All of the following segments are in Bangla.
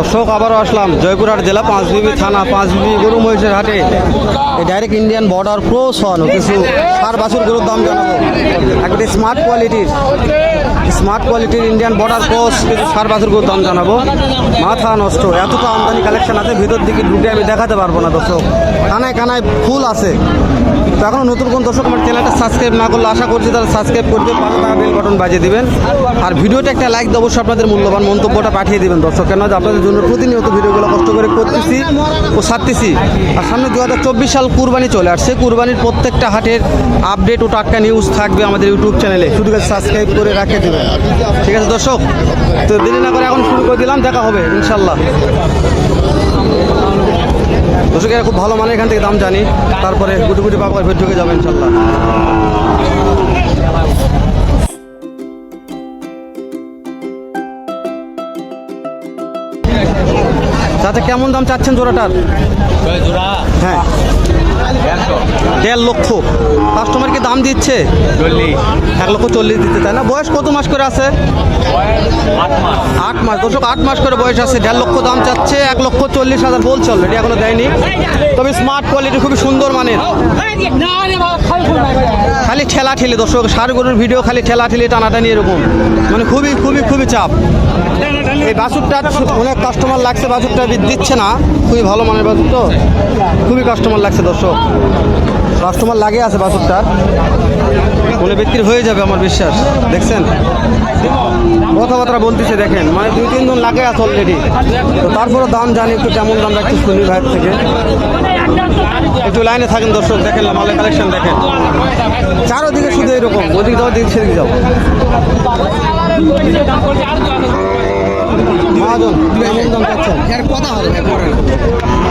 দর্শক, আবারও আসলাম জয়পুরহাট জেলা, পাঁচবিবি থানা, পাঁচবিবি গরু মহিষের হাটে। এই ডাইরেক্ট ইন্ডিয়ান বর্ডার ক্রস হওয়ানো কিছু সার বাছুর গরুর দাম জানাব। একটি স্মার্ট কোয়ালিটির স্মার্ট কোয়ালিটির ইন্ডিয়ান বর্ডার ক্রস কিছু সার বাছুর গরুর দাম জানাব। মাথা নষ্ট, এতটা আমদানি কালেকশন আছে, ভিতর দিকে ঢুকে আমি দেখাতে পারব না দর্শক। কানায় কানায় ফুল আছে। তো এখনও নতুন কোন দর্শক আমার চ্যানেলটা সাবস্ক্রাইব না করলে আশা করছি তারা সাবস্ক্রাইব করবে পাশে থাকা বেল বাটন বাজিয়ে দেবেন। আর ভিডিওটা একটা লাইক দিয়ে অবশ্যই আপনাদের মূল্যবান মন্তব্যটা পাঠিয়ে দেবেন দর্শক। কেন আপনাদের জন্য প্রতিনিয়ত ভিডিওগুলো কষ্ট করে করতেছি ও সারতেছি আর সামনে দু হাজার চব্বিশ সাল কুরবানি চলে আর আসছে। কুরবানির প্রত্যেকটা হাটের আপডেট ও টাটকা নিউজ থাকবে আমাদের ইউটিউব চ্যানেলে শুধু সাবস্ক্রাইব করে রাখে দেবেন। ঠিক আছে দর্শক? তো দেরি না করে এখন শুরু করে দিলাম, দেখা হবে, ইনশাল্লাহ। দর্শকেরা খুব ভালো মানে এখান থেকে দাম জানি। তারপরে গুটি গুটি পাকা ফের ঢুকে যাবে ইনশাল্লাহ তাতে কেমন দাম চাচ্ছেন জোড়াটার? হ্যাঁ। দেড় লক্ষ। কাস্টমারকে দাম দিচ্ছে? এক লক্ষ চল্লিশ দিচ্ছে তাই না? বয়স কত মাস করে আছে? আট মাস। দর্শক আট মাস করে বয়স আছে। দেড় লক্ষ দাম চাচ্ছে এক লক্ষ চল্লিশ হাজার বলছে অলরেডি এখনও দেয়নি। তবে স্মার্ট কোয়ালিটি খুবই সুন্দর মানের। খালি ঠেলা ঠেলে দর্শক সার গরুর ভিডিও খালি ঠেলা ঠেলে টানাটানি এরকম। মানে খুবই খুবই খুবই চাপ। এই বাছুরটা অনেক কাস্টমার লাগছে, বাছুরটা দিচ্ছে না। খুবই ভালো মানের বাছুর তো। খুবই কাস্টমার লাগছে, দর্শক। কাস্টমার লাগে আছে বাছুরটা। মনে বিক্রি হয়ে যাবে আমার বিশ্বাস। দেখছেন? কথাবার্তা বলতেছে, দেখেন। মানে দুই, তিন দিন লাগে আছে অলরেডি তো তারপরে দাম জানি একটু কেমন দাম রাখছি সুনি ভাইয়ের থেকে। একটু লাইনে থাকেন, দর্শক। দেখেন, মালের কালেকশন দেখেন। চারোদিকে শুধু এরকম ওদিকে যাও দিক সেদিকে যাও।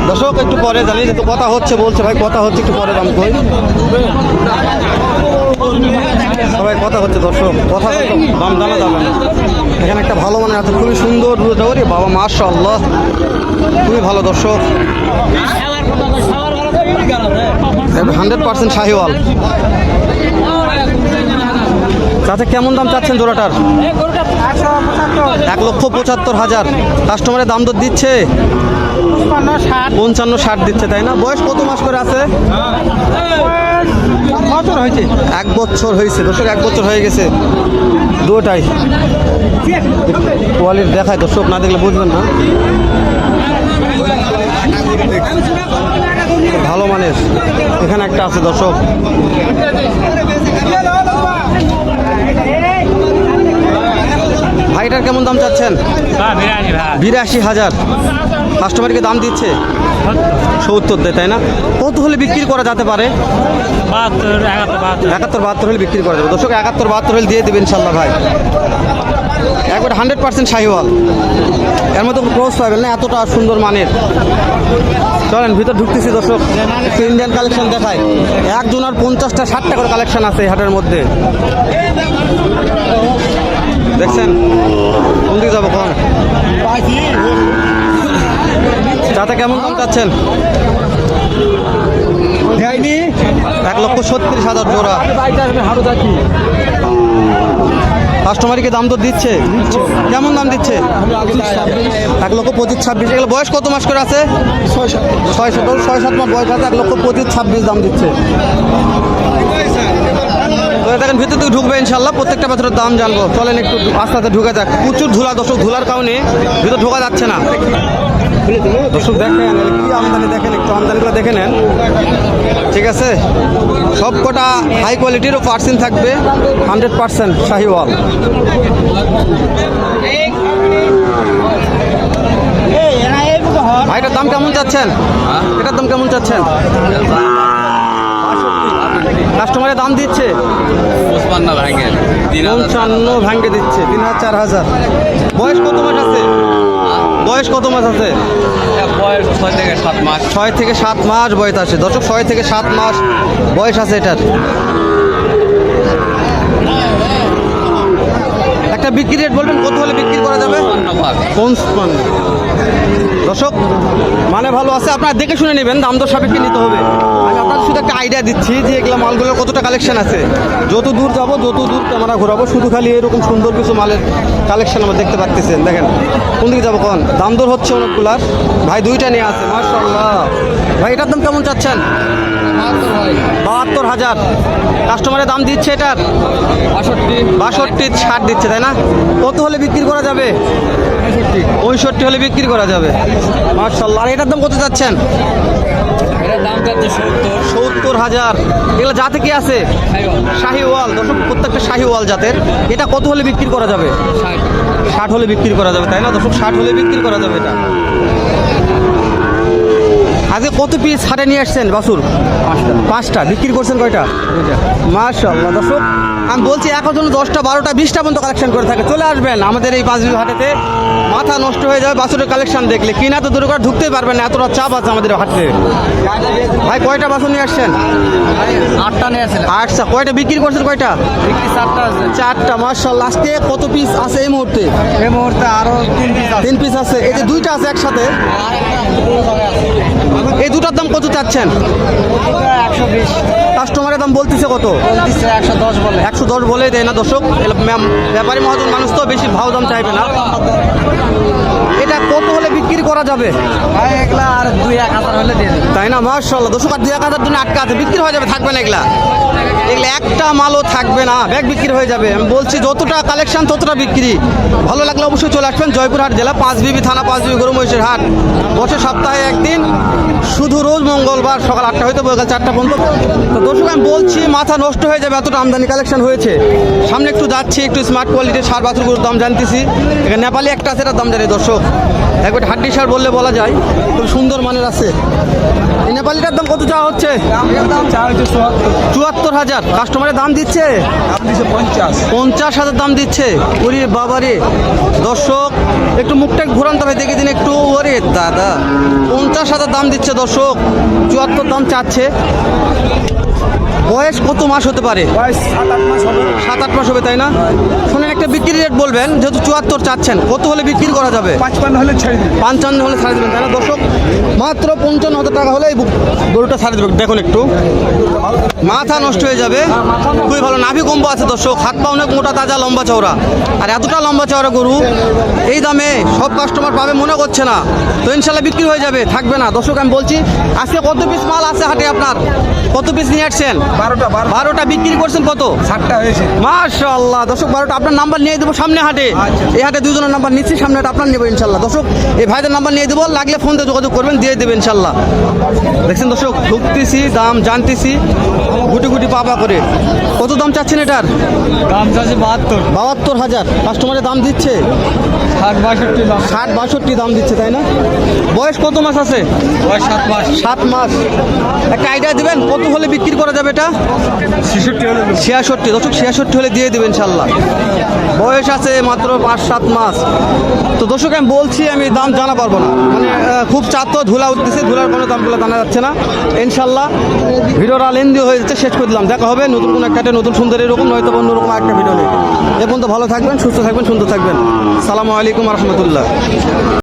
দর্শক, একটু পরে জানি যেহেতু কথা হচ্ছে, বলছে ভাই, কথা হচ্ছে, একটু পরে দাম কই সবাই কথা হচ্ছে, দর্শক, কথা দাম জানা যাবে এখানে একটা ভালো মানে আছে, খুবই সুন্দর দুধ বাবা মাশা আল্লাহ খুবই ভালো দর্শক। Hundred percent Sahiwal. তাতে কেমন দাম চাচ্ছেন জোড়াটার? এক লক্ষ পঁচাত্তর হাজার। কাস্টমারের দাম দর দিচ্ছে? পঞ্চান্ন ষাট দিচ্ছে, তাই না? বয়স কত মাস করে আছে? এক বছর হয়েছে, দর্শক, এক বছর হয়ে গেছে। দুটাই। কোয়ালিটি দেখায়, দর্শক, না দেখলে বুঝবেন না। ভালো মানের। এখানে একটা আছে দর্শক। ভাইটার কেমন দাম চাচ্ছেন? বিরাশি হাজার। কাস্টমারকে দাম দিচ্ছে? সত্তর দেয় তাই না? কত হলে বিক্রি করা যেতে পারে? একাত্তর বাহাত্তর। হলে বিক্রি করা যাবে। দর্শক একাত্তর বাহাত্তর হলে দিয়ে দেবেন ইনশাল্লাহ ভাই। Hundred percent Sahiwal. এর মধ্যে ক্রস পাবেন না এতটা সুন্দর মানের। চলেন ভিতর ঢুকতেছি দর্শক। ইন্ডিয়ান কালেকশন দেখায় একজন আর পঞ্চাশটা ষাটটা করে কালেকশন আছে এই হাটের মধ্যে। দেখছেন? কোন দিকে যাব কখন যাতে কেমন দাম চাচ্ছেন? এক লক্ষ ছত্রিশ হাজার জোড়া। কাস্টমারকে দাম তো দিচ্ছে। কেমন দাম দিচ্ছে? এক লক্ষ পঁচিশ ছাব্বিশ। এগুলো বয়স কত মাস করে আছে? ছয় সাত। ছয় সাত মাস বয়স আছে এক লক্ষ পঁচিশ ছাব্বিশ দাম দিচ্ছে। দেখেন ভিতর থেকে ঢুকবে ইনশাল্লাহ, প্রত্যেকটা পাথরের দাম জানব। চলেন একটু আস্তে আস্তে ঢুকে যাক। প্রচুর ধুলা, দর্শক, ধুলার কারণে ভিতর ঢোকা যাচ্ছে না। দর্শক, দেখেন কি আমদানি, দেখেন, একটু আমদানিগুলো দেখে নেন। ঠিক আছে? সব কটা হাই কোয়ালিটিরও পার্সেন্ট থাকবে হান্ড্রেড পার্সেন্ট শাহিওয়াল ভাইটার দাম কেমন চাচ্ছেন? এটার দাম কেমন চাচ্ছেন? কাস্টমারের দাম দিচ্ছে। পঞ্চান্ন ভাঙ্গে দিচ্ছে। তিন হাজার চার হাজার। বয়স কত মাস আছে? বয়স কত মাস আছে? বয়স ছয় থেকে সাত মাস। ছয় থেকে সাত মাস বয়স আছে। দর্শক ছয় থেকে সাত মাস বয়স আছে এটার। একটা বিক্রি রেট বলবেন কত হলে বিক্রি করা যাবে? পঞ্চান্ন। দর্শক মানে ভালো আছে, আপনারা দেখে শুনে নেবেন, দাম দর সাপেক্ষে নিতে হবে। আমি আপনাদের শুধু একটা আইডিয়া দিচ্ছি যে এগুলো মালগুলোর কতটা কালেকশন আছে। যত দূর যাব, যত দূর ক্যামেরা ঘোরাবো, শুধু খালি এরকম সুন্দর কিছু মালের কালেকশন আমরা দেখতে পাচ্ছেন দেখেন, কোন দিকে যাব কখন দাম দর হচ্ছে অনেকগুলার। ভাই, দুইটা নিয়ে আছে মার্শাল্লাহ ভাই এটার দাম কেমন চাচ্ছেন? বাহাত্তর হাজার। কাস্টমারের দাম দিচ্ছে এটার বাষট্টি বাষট্টি ষাট দিচ্ছে তাই না? কত হলে বিক্রি করা যাবে? পঁয়ষট্টি হলে বিক্রি করা যাবে। মার্শাল্লাহ আর এটার দাম কত চাচ্ছেন? সত্তর। হাজার। এগুলো জাতে কি আছে? শাহি ওয়াল দর্শক প্রত্যেকটা শাহি ওয়াল জাতের। এটা কত হলে বিক্রি করা যাবে? ষাট। ষাট হলে বিক্রি করা যাবে তাই না? দর্শক ষাট হলে বিক্রি করা যাবে এটা। আজকে কত পিস হাটে নিয়ে আসছেন বাসুর? পাঁচটা। পাঁচটা। বিক্রি করছেন কয়টা? মাশাল্লাহ দর্শক আমি বলছি এখন দশটা বারোটা বিশটা পর্যন্ত কালেকশন করে থাকে। চলে আসবেন আমাদের এই পাঁচ বিঘা হাটেতে। মাথা নষ্ট হয়ে যাবে বাসুরের কালেকশন দেখলে। কিনা তো দূরে করে ঢুকতেই পারবেন না এতটা চাপ আছে আমাদের হাটে। ভাই কয়টা বাসন নিয়ে আসছেন? আটটা নিয়ে আসছিলাম। আটটা। কয়টা বিক্রি করছেন কয়টা? চারটা আছে। চারটা মার্শাল লাস্টে কত পিস আছে এই মুহূর্তে? এই মুহূর্তে আরও তিন পিস তিন পিস আছে। এই যে দুইটা আছে একসাথে। এই দুটার দাম কত চাচ্ছেন? একশো বিশ কাস্টমারের দাম বলতেছে কত? বলতেছে একশো দশ বলে একশো দশ বলেই দেয় না দর্শক। ব্যাপারী মহাজন মানুষ তো বেশি ভাও দাম চাইবে না। কত হলে বিক্রি করা যাবে? এগুলা আর দুই এক হাজার হলে দিয়ে তাই না? মার্শাল্লাহ আর দুই এক হাজার জন্য আটকা আছে বিক্রি হয়ে যাবে থাকবে না এগুলা। এগুলা একটা মালও থাকবে না ব্যাগ বিক্রি হয়ে যাবে। আমি বলছি যতটা কালেকশন ততটা বিক্রি। ভালো লাগলে অবশ্যই চলে আসবেন জয়পুরহাট জেলা পাঁচ বিবি থানা পাঁচ বিবি গরু মহিষের হাট। বছর সপ্তাহে একদিন শুধু রোজ মঙ্গলবার সকাল আটটা হয়তো বিকাল চারটা পর্যন্ত। তো দর্শক আমি বলছি মাথা নষ্ট হয়ে যাবে এতটা আমদানি কালেকশন হয়েছে। সামনে একটু যাচ্ছি একটু স্মার্ট কোয়ালিটির সার বাছুর গরুর দাম জানতেছি। এখানে নেপালি একটা আছে এটার দাম জানি দর্শক। একবার হাড্ডি সার বললে বলা যায় খুব সুন্দর মানের আছে। এই নেপালিটার দাম কত চাওয়া হচ্ছে? চুয়াত্তর হাজার। কাস্টমারের দাম দিচ্ছে? পঞ্চাশ হাজার দাম দিচ্ছে। ওরে বাবারে দর্শক একটু মুখটা ঘুরান তবে দেখে দিন একটু। ওরে দাদা পঞ্চাশ হাজার দাম দিচ্ছে দর্শক। চুয়াত্তর দাম চাচ্ছে। বয়স কত মাস হতে পারে? বয়স সাত আট মাস হবে। তাই না? শোনেন বিক্রি রেট বলবেন যেহেতু চুয়াত্তর চাচ্ছেন কত হলে বিক্রি করা যাবে? পাঁচপান্ন হলে ছেড়ে দিন পঞ্চান্ন হলে ছাড়ে দেবেন না দর্শক মাত্র পঞ্চান্ন হাজার টাকা হলে এই গরুটা ছাড়ে দেবেন দেখুন একটু। মাথা নষ্ট হয়ে যাবে। খুবই ভালো নাভি কম্ব আছে দর্শক। হাত পা অনেক মোটা তাজা লম্বা চওড়া। আর এতটা লম্বা চওড়া গরু এই দামে সব কাস্টমার পাবে মনে করছে না। তো ইনশাল্লাহ বিক্রি হয়ে যাবে থাকবে না। দর্শক আমি বলছি আজকে কত পিস মাল আছে হাটে আপনার? কত পিস নিয়ে আসছেন? বারোটা বারোটা। বিক্রি করছেন কত? ষাটটা হয়েছে। মাশাল্লাহ দর্শক বারোটা আপনার নাম্বার নিয়ে দেবো সামনে হাটে। এই হাটে দুজনের নাম্বার নিচ্ছি সামনে হাটে আপনার নেব ইনশাল্লাহ। দর্শক এই ভাইদের নাম্বার নিয়ে দেবো লাগলে ফোন দিয়ে যোগাযোগ করবেন দিয়ে দেবে ইনশাল্লাহ। দেখছেন দর্শক ঢুকতেছি দাম জানতেছি গুটি গুটি পাপা করে। কত দাম চাচ্ছেন এটার? দাম চাচ্ছে বাহাত্তর। বাহাত্তর হাজার। কাস্টমারের দাম দিচ্ছে? ষাট বাষট্টি দাম। ষাট বাষট্টি দাম দিচ্ছে তাই না? বয়স কত মাস আছে? বয়স সাত মাস। সাত মাস। একটা আইডিয়া দিবেন কত হলে বিক্রি করা যাবে এটা? ছেষট্টি হলে ছিয়াষট্টি দর্শক ছিয়াষট্টি হলে দিয়ে দেবেন ইনশাল্লাহ। বয়স আছে মাত্র পাঁচ, সাত মাস। তো দর্শক, আমি বলছি, আমি দাম জানা পারব না। মানে খুব চাপ তো ধুলা উঠতেছে, ধুলার কোনো দামগুলো জানা যাচ্ছে না। ইনশাল্লাহ ভিডিওটা লেন্দি হয়ে যাচ্ছে, শেষ করে দিলাম। দেখা হবে নতুন কোনো একটা নতুন সুন্দর এরকম, নয়তো অন্য অন্যরকম একটা ভিডিও নেই এ পর্যন্ত ভালো থাকবেন, সুস্থ থাকবেন, সুন্দর থাকবেন। সালামু আলাইকুম রহমতুল্লাহ।